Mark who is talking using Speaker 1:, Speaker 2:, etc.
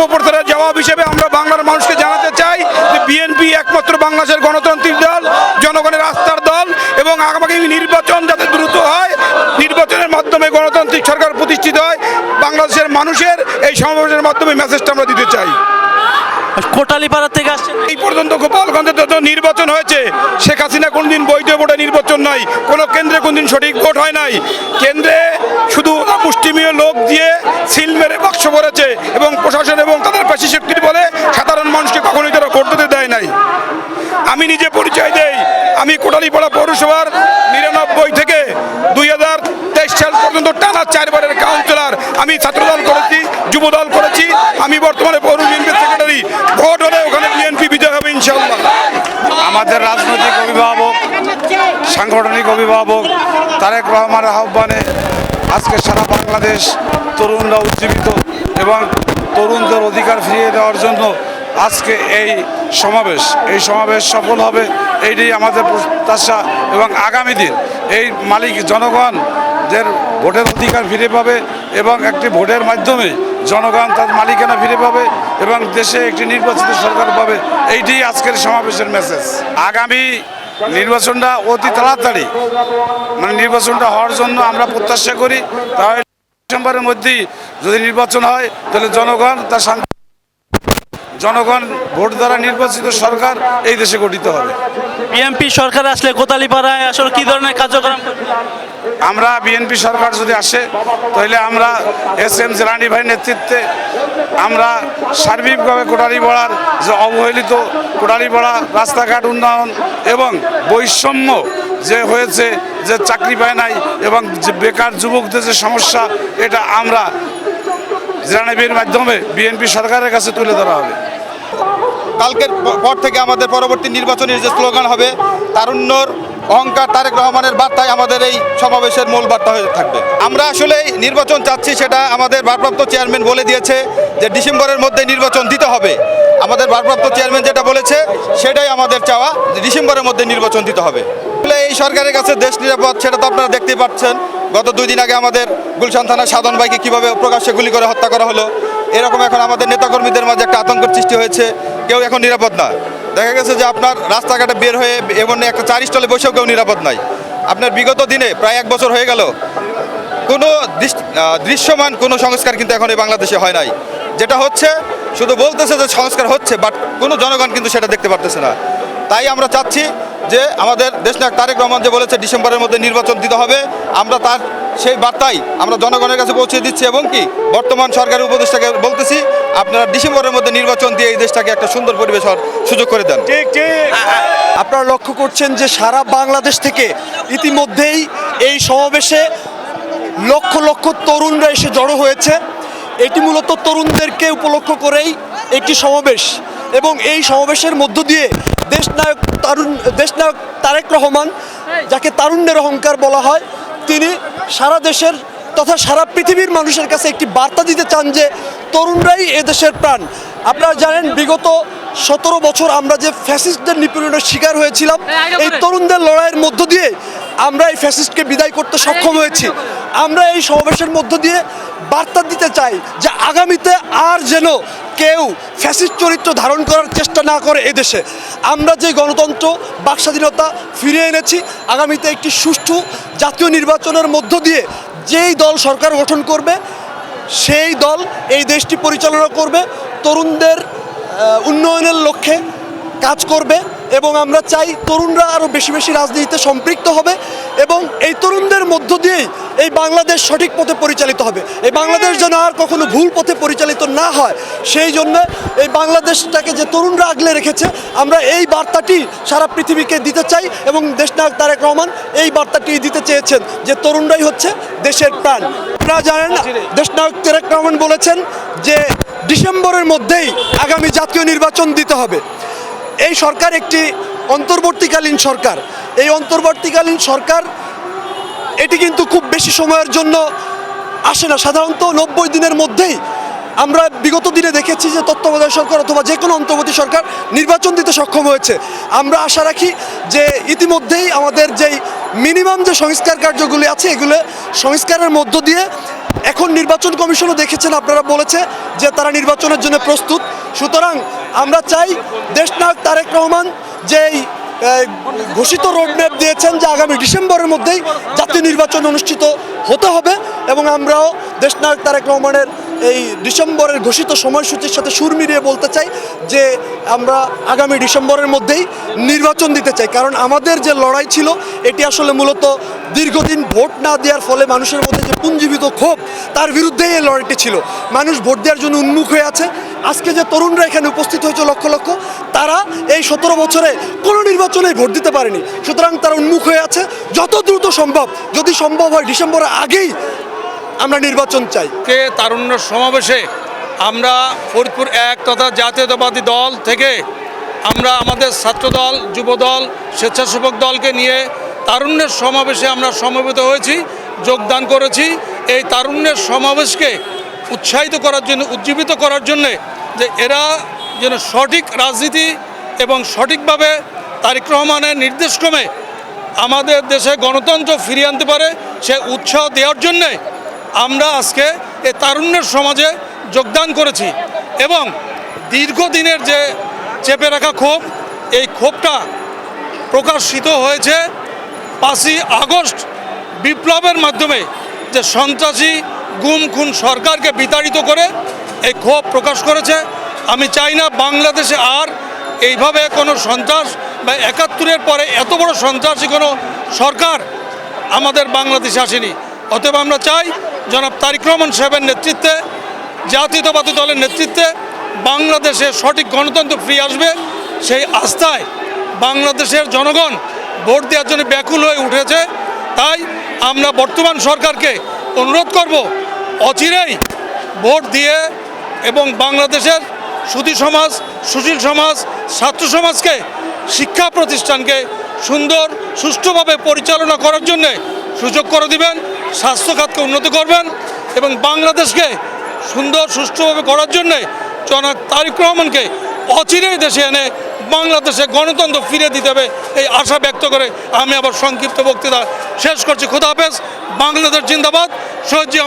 Speaker 1: অপপ্রচারের জবাব হিসেবে আমরা বাংলার মানুষকে জানাতে চাই যে বিএনপি একমাত্র বাংলাদেশের গণতান্ত্রিক দল জনগণের আস্থার দল এবং আগামী নির্বাচন যাতে দ্রুত হয় নির্বাচনের মাধ্যমে গণতান্ত্রিক সরকার প্রতিষ্ঠিত হয় বাংলাদেশের মানুষের এই সমাবেশের মাধ্যমে মেসেজটা আমরা দিতে চাই।
Speaker 2: কোটালীপাড়া থেকে আসছেন।
Speaker 1: এই পর্যন্ত গোপালগঞ্জে যত নির্বাচন হয়েছে শেখ হাসিনা কোনদিন বৈধ ভোটে নির্বাচন নাই কোনো কেন্দ্রে কোনদিন সঠিক ভোট হয় নাই। কেন্দ্রে শুধু মুষ্টিমীয় লোক দিয়ে সিল মেরে বাক্স ভরেছে এবং প্রশাসন কোটালীপাড়া পৌরসভার নিরানব্বই থেকে দুই হাজার তেইশ সাল পর্যন্ত টানা চারবারের কাউন্সিলর আমি ছাত্রদল করেছি, যুবদল করেছি। আমি বর্তমানে পৌর বিএনপির সেক্রেটারি। ভোট হলে ওখানে বিএনপি বিজয় হবে ইনশাল্লাহ
Speaker 3: আমাদের রাজনৈতিক অভিভাবক, সাংগঠনিক অভিভাবক তারেক রহমানের আহ্বানে আজকে সারা বাংলাদেশ তরুণরা উজ্জীবিত এবং তরুণদের অধিকার ফিরিয়ে দেওয়ার জন্য আজকে এই সমাবেশ এই সমাবেশ সফল হবে এইটাই আমাদের প্রত্যাশা এবং আগামী দিন এই মালিক জনগণদের ভোটের অধিকার ফিরে পাবে এবং একটি ভোটের মাধ্যমে জনগণ তার মালিকানা ফিরে পাবে এবং দেশে একটি নির্বাচিত সরকার পাবে। এইটাই আজকের সমাবেশের মেসেজ আগামী নির্বাচনটা অতি তাড়াতাড়ি মানে নির্বাচনটা হওয়ার জন্য আমরা প্রত্যাশা করি। তাহলে ডিসেম্বরের মধ্যেই যদি নির্বাচন হয়, তাহলে জনগণ তার শান্তি জনগণ ভোট দ্বারা নির্বাচিত সরকার এই দেশে গঠিত হবে।
Speaker 2: বিএনপি সরকার আসলে কোতালীপাড়ায় আসলে কি ধরনের কার্যক্রম?
Speaker 3: আমরা বিএনপি সরকার যদি আসে তাহলে আমরা এস এম জেরানি ভাইয়ের নেতৃত্বে আমরা সার্বিকভাবে কোটারি বড়ার যে অবহেলিত কোটারি বড়া রাস্তাঘাট উন্নয়ন এবং বৈষম্য যে হয়েছে যে চাকরি পায় নাই এবং যে বেকার যুবকদের যে সমস্যা এটা আমরা জেরানিবির মাধ্যমে বিএনপি সরকারের কাছে তুলে ধরা হবে।
Speaker 4: কালকের পর থেকে আমাদের পরবর্তী নির্বাচনের যে স্লোগান হবে, তারুণ্যর অহংকার তারেক রহমানের বার্তায় আমাদের এই সমাবেশের মূল বার্তা হয়ে থাকবে। আমরা আসলে নির্বাচন চাচ্ছি সেটা আমাদের ভারপ্রাপ্ত চেয়ারম্যান বলে দিয়েছে যে ডিসেম্বরের মধ্যে নির্বাচন দিতে হবে। আমাদের ভারপ্রাপ্ত চেয়ারম্যান যেটা বলেছে, সেটাই আমাদের চাওয়া ডিসেম্বরের মধ্যে নির্বাচন দিতে হবে। এই সরকারের কাছে দেশ নিরাপদ, সেটা তো আপনারা দেখতেই পাচ্ছেন। গত দুই দিন আগে আমাদের গুলশান থানার সাধন ভাইকে কীভাবে প্রকাশ্যে গুলি করে হত্যা করা হলো, এরকম এখন আমাদের নেতাকর্মীদের মাঝে একটা আতঙ্কের সৃষ্টি হয়েছে। কেউ এখন নিরাপদ না। দেখা গেছে যে আপনার রাস্তাঘাটে বের হয়ে এমন একটা চার স্টলে বসেও কেউ নিরাপদ নাই। আপনার বিগত দিনে প্রায় এক বছর হয়ে গেল। কোনো দৃশ- দৃশ্যমান কোনো সংস্কার কিন্তু এখন এই বাংলাদেশে হয় নাই। যেটা হচ্ছে শুধু বলতেছে যে সংস্কার হচ্ছে বাট কোনো জনগণ কিন্তু সেটা দেখতে পারতেছে না। তাই আমরা চাচ্ছি যে আমাদের দেশনায়ক তারেক রহমান যে বলেছে ডিসেম্বরের মধ্যে নির্বাচন দিতে হবে আমরা তার সেই বার্তাই আমরা জনগণের কাছে পৌঁছে দিচ্ছি এবং কি বর্তমান সরকারের উপদেষ্টাকে বলতেছি আপনারা ডিসেম্বরের মধ্যে নির্বাচন দিয়ে এই দেশটাকে একটা সুন্দর পরিবেশ হওয়ার সুযোগ করে দেন।
Speaker 5: আপনারা লক্ষ্য করছেন যে সারা বাংলাদেশ থেকে ইতিমধ্যেই এই সমাবেশে লক্ষ লক্ষ তরুণরা এসে জড়ো হয়েছে। এটি মূলত তরুণদেরকে উপলক্ষ করেই একটি সমাবেশ। এবং এই সমাবেশের মধ্য দিয়ে দেশনায়ক তারুণ দেশনায়ক তারেক রহমান যাকে তারুণ্যের অহংকার বলা হয় তিনি সারা দেশের তথা সারা পৃথিবীর মানুষের কাছে একটি বার্তা দিতে চান যে তরুণরাই এদেশের প্রাণ। আপনারা জানেন বিগত সতেরো বছর আমরা যে ফ্যাসিস্টদের নিপীড়নের শিকার হয়েছিলাম এই তরুণদের লড়াইয়ের মধ্য দিয়ে আমরা এই ফ্যাসিস্টকে বিদায় করতে সক্ষম হয়েছি। আমরা এই সমাবেশের মধ্য দিয়ে বার্তা দিতে চাই যে আগামীতে আর যেন কেউ ফ্যাসিস্ট চরিত্র ধারণ করার চেষ্টা না করে এদেশে। আমরা যে গণতন্ত্র, বাকস্বাধীনতা ফিরিয়ে এনেছি, আগামীতে একটি সুষ্ঠু জাতীয় নির্বাচনের মধ্য দিয়ে যেই দল সরকার গঠন করবে, সেই দল এই দেশটি পরিচালনা করবে, তরুণদের উন্নয়নের লক্ষ্যে কাজ করবে এবং আমরা চাই তরুণরা আরও বেশি বেশি রাজনীতিতে সম্পৃক্ত হবে এবং এই তরুণদের মধ্য দিয়েই এই বাংলাদেশ সঠিক পথে পরিচালিত হবে। এই বাংলাদেশ যেন আর কখনো ভুল পথে পরিচালিত না হয়, সেই জন্য এই বাংলাদেশটাকে যে তরুণরা আগলে রেখেছে, আমরা এই বার্তাটি সারা পৃথিবীকে দিতে চাই এবং দেশনায়ক তারেক রহমান এই বার্তাটি দিতে চেয়েছেন যে তরুণরাই হচ্ছে দেশের প্রাণ। আপনারা জানেন, দেশনায়ক তারেক রহমান বলেছেন যে ডিসেম্বরের মধ্যেই আগামী জাতীয় নির্বাচন দিতে হবে। এই সরকার একটি অন্তর্বর্তীকালীন সরকার। এই অন্তর্বর্তীকালীন সরকার, এটি কিন্তু খুব বেশি সময়ের জন্য আসে না। সাধারণত নব্বই দিনের মধ্যেই আমরা বিগত দিনে দেখেছি যে তত্ত্বাবধায়ক সরকার অথবা যে কোনো অন্তর্বর্তী সরকার নির্বাচন দিতে সক্ষম হয়েছে। আমরা আশা রাখি যে ইতিমধ্যেই আমাদের যেই মিনিমাম যে সংস্কার কার্যগুলি আছে, এগুলো সংস্কারের মধ্য দিয়ে এখন নির্বাচন কমিশনও দেখেছেন, আপনারা বলেছে যে তারা নির্বাচনের জন্য প্রস্তুত। সুতরাং আমরা চাই দেশনায়ক তারেক রহমান যেই ঘোষিত রোডম্যাপ দিয়েছেন যে আগামী ডিসেম্বরের মধ্যেই জাতীয় নির্বাচন অনুষ্ঠিত হতে হবে এবং আমরাও দেশনায়ক তারেক রহমানের এই ডিসেম্বরের ঘোষিত সময়সূচির সাথে সুর মিলিয়ে বলতে চাই যে আমরা আগামী ডিসেম্বরের মধ্যেই নির্বাচন দিতে চাই। কারণ আমাদের যে লড়াই ছিল, এটি আসলে মূলত দীর্ঘদিন ভোট না দেওয়ার ফলে মানুষের মধ্যে যে পুঞ্জীবিত ক্ষোভ, তার বিরুদ্ধেই এই লড়াইটি ছিল। মানুষ ভোট দেওয়ার জন্য উন্মুখ হয়ে আছে। আজকে যে তরুণরা এখানে উপস্থিত হয়েছে লক্ষ লক্ষ, তারা এই সতেরো বছরে কোনো নির্বাচনে ভোট দিতে পারেনি। সুতরাং তারা উন্মুখ হয়ে আছে। যত দ্রুত সম্ভব, যদি সম্ভব হয় ডিসেম্বরের আগেই আমরা নির্বাচন চাই।
Speaker 6: কে তারুণ্য সমাবেশে আমরা ফরিদপুর এক তথা জাতীয়তাবাদী দল থেকে আমরা আমাদের ছাত্রদল, যুবদল, স্বেচ্ছাসেবক দলকে নিয়ে তারুণ্যের সমাবেশে আমরা সমবেত হয়েছি, যোগদান করেছি। এই তারুণ্যের সমাবেশকে উৎসাহিত করার জন্য, উজ্জীবিত করার জন্যে যে এরা যেন সঠিক রাজনীতি এবং সঠিকভাবে তারিক রহমানের নির্দেশক্রমে আমাদের দেশে গণতন্ত্র ফিরিয়ে আনতে পারে, সে উৎসাহ দেওয়ার জন্যে আমরা আজকে এই তারুণ্যের সমাজে যোগদান করেছি এবং দীর্ঘদিনের যে চেপে রাখা ক্ষোভ, এই ক্ষোভটা প্রকাশিত হয়েছে। পাঁচই আগস্ট বিপ্লবের মাধ্যমে যে সন্ত্রাসী গুম খুন সরকারকে বিতাড়িত করে এই ক্ষোভ প্রকাশ করেছে, আমি চাই না বাংলাদেশে আর এইভাবে কোনো সন্ত্রাস বা একাত্তরের পরে এত বড় সন্ত্রাসী কোনো সরকার আমাদের বাংলাদেশে আসেনি। অতএব আমরা চাই জনাব তারিক রহমান সাহেবের নেতৃত্বে, জাতীয়তাবাদী দলের নেতৃত্বে বাংলাদেশে সঠিক গণতন্ত্র ফিরে আসবে। সেই আস্থায় বাংলাদেশের জনগণ ভোট দেওয়ার জন্য ব্যাকুল হয়ে উঠেছে। তাই আমরা বর্তমান সরকারকে অনুরোধ করব, অচিরেই ভোট দিয়ে এবং বাংলাদেশের সুধী সমাজ, সুশীল সমাজ, ছাত্র সমাজকে, শিক্ষা প্রতিষ্ঠানকে সুন্দর, সুষ্ঠুভাবে পরিচালনা করার জন্য সুযোগ করে দিবেন, স্বাস্থ্য খাতকে উন্নত করবেন এবং বাংলাদেশকে সুন্দর, সুষ্ঠুভাবে করার জন্যে জনাব তারিক রহমানকে অচিরেই দেশে এনে বাংলাদেশে গণতন্ত্র ফিরে দিতে হবে, এই আশা ব্যক্ত করে আমি আবার সংক্ষিপ্ত বক্তৃতা শেষ করছি। খোদা হাফেজ, বাংলাদেশ জিন্দাবাদ জিয়া